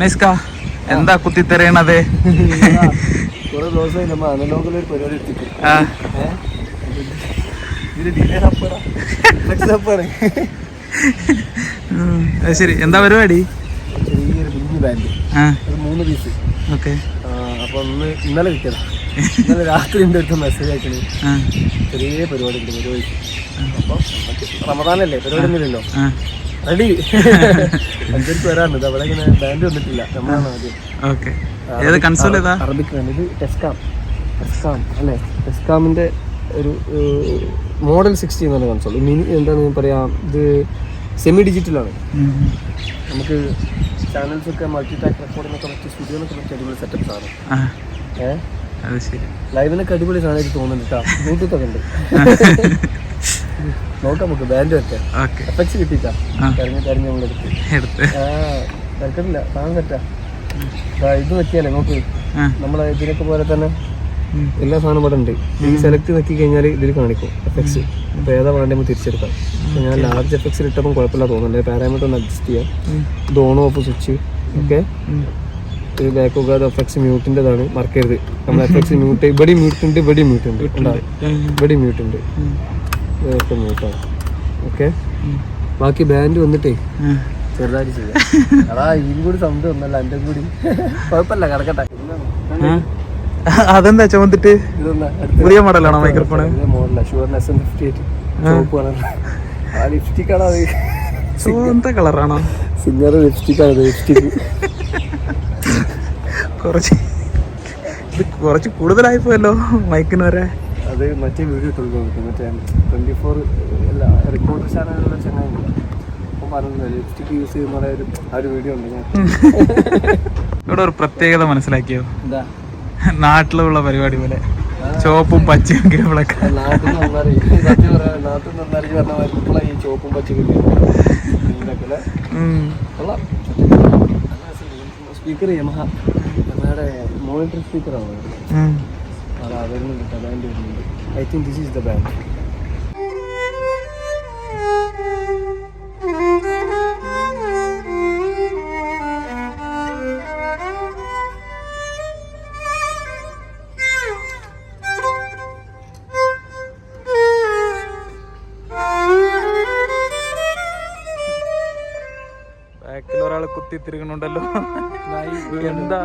നൈസ്ക എന്താ കുത്തിത്തെറിയണത്? കുറെ ദിവസമായി നമ്മ ഒരു പരിപാടി എടുത്തിട്ട്. ശരി. എന്താ പരിപാടി? ചെറിയൊരു കുഞ്ഞു ബാൻഡ് ആ. ഒരു മൂന്ന് പീസ് ഓക്കെ. അപ്പൊ ഒന്ന് ഇന്നലെ കിട്ടിയതാ. ഇന്നലെ രാത്രി എന്റെ അടുത്ത് മെസ്സേജ് അയക്കണേ. ചെറിയ പരിപാടി ഉണ്ട് പരിപാടി. അപ്പൊ റമദാനല്ലേ? പരിപാടി ഒന്നുമില്ലല്ലോ. റെഡി അഞ്ചരക്ക് വരാനുണ്ട് ഇത് അവിടെ ഇങ്ങനെ ബാൻഡ് വന്നിട്ടില്ല. നമ്മളാണ് ആദ്യം. ഓക്കെ. ഏത് കൺസോൾ ഏതാ? അറബിക് ആണ് ഇത് ടെസ്കാം ടെസ്കാം അല്ലേ? ടെസ്കാമിന്റെ ഒരു മോഡൽ സിക്സ്റ്റി എന്ന് പറഞ്ഞ കൺസോൾ മിനി എന്താണ് പറയാ ഇത് സെമി ഡിജിറ്റലാണ് നമുക്ക് ചാനൽസ് ഒക്കെ മൾട്ടി ടാക്ക് റെക്കോർഡിനൊക്കെ പറ്റി സ്റ്റുഡിയോനൊക്കെ പറ്റിയ അടിപൊളി സെറ്റപ്പ് ആണ്. ഏഹ് ലൈവിനൊക്കെ അടിപൊളി സാധനമായിട്ട് തോന്നുന്നുണ്ട് കേട്ടോ ബ്ലൂടൂത്ത് ഒക്കെ ഉണ്ട്. നോക്കാം നമുക്ക് ബാൻഡ് വെക്കാം എഫക്ട്സ് കിട്ടിയിട്ടാ. ആ. കരഞ്ഞ് കരഞ്ഞ് നമ്മളെടുത്ത് തിരക്കില്ല സാധനം തെറ്റാ ഇത് വെക്കിയാലേ നോക്ക്. നമ്മളെ ഇതിനൊക്കെ പോലെ തന്നെ എല്ലാ സാധനം ഇവിടെ ഉണ്ട്. ഈ സെലക്ട് നോക്കി കഴിഞ്ഞാൽ ഇതിൽ കാണിക്കും എഫക്സ് അപ്പോൾ ഏതാ വേണ്ടത് നമുക്ക് തിരിച്ചെടുക്കാം. അപ്പോൾ ഞാൻ ലാർജ് എഫക്സിൽ ഇട്ടപ്പോൾ കുഴപ്പമില്ല തോന്നുന്നുണ്ട്. പാരാമീറ്റർ ഒന്ന് അഡ്ജസ്റ്റ് ചെയ്യാം. ദോണോ ഇത് ഓൺ ഓഫ് സ്വിച്ച് ഓക്കെ ഒരു ഇത് ബാക്ക് ഒക്കെ എഫക്ട്സ് മ്യൂട്ടിന്റെതാണ് മറക്കരുത്. നമ്മൾ എഫക്സ് മ്യൂട്ട് ഇവിടെ മ്യൂട്ട് ഉണ്ട് ഇവിടെ മ്യൂട്ട് ഉണ്ട്. ഉണ്ടാവും. ഇവിടെ മ്യൂട്ട് ഇതൊക്കെ മ്യൂട്ടാണ് ഓക്കെ? ബാക്കി ബാൻഡ് വന്നിട്ടേ. ആ, ചെറുതായിട്ട് ചെയ്യാം. അതാ ഇതും കൂടി സൗണ്ട് വന്നല്ല എന്റെ കൂടി? കുഴപ്പമില്ല കിടക്കട്ടെ. അതെന്താ ചുമന്നിട്ട്? പുതിയ മോഡലാണോ മൈക്രോഫോൺ മോഡല ഫിഫ്റ്റി എയ്റ്റ് ആ. ലിപ്സ്റ്റിക് ആണോ. അത്? കളറാണോ? സിംഗർ ലിപ്സ്റ്റിക് ആണ് ലിപ്സ്റ്റിക് കുറച്ച് ഇത് കുറച്ച് കൂടുതലായി പോയല്ലോ മൈക്കിന് വരെ. അത് മറ്റേ വീഡിയോ ഇട്ട് കൊടുക്കും മറ്റേ ട്വന്റി ഫോർ അല്ല റെക്കോർഡ് ചാനലുള്ള ചങ്ങായി അപ്പം പറഞ്ഞു ലിപ്സ്റ്റിക് യൂസ് ചെയ്യുന്ന ഒരു ആ ഒരു വീഡിയോ ഉണ്ട് ഞാൻ. ഇവിടെ ഒരു പ്രത്യേകത മനസ്സിലാക്കിയോ? എന്താ? നാട്ടിലുള്ള പരിപാടി പോലെ. ചോപ്പും പച്ചയും നാട്ടിൽ ഈ ചോപ്പും അല്ലേ സ്പീക്കർ യമഹ യമഹയുടെ മോണിറ്റർ സ്പീക്കറാണ്. ഉം. അതാ വരുന്നുണ്ട് കേട്ടോ ബാൻഡ് വരുന്നുണ്ട് I think this is the band ബാക്കിൽ ഒരാൾ കുത്തി തിരികണുണ്ടല്ലോ എന്താ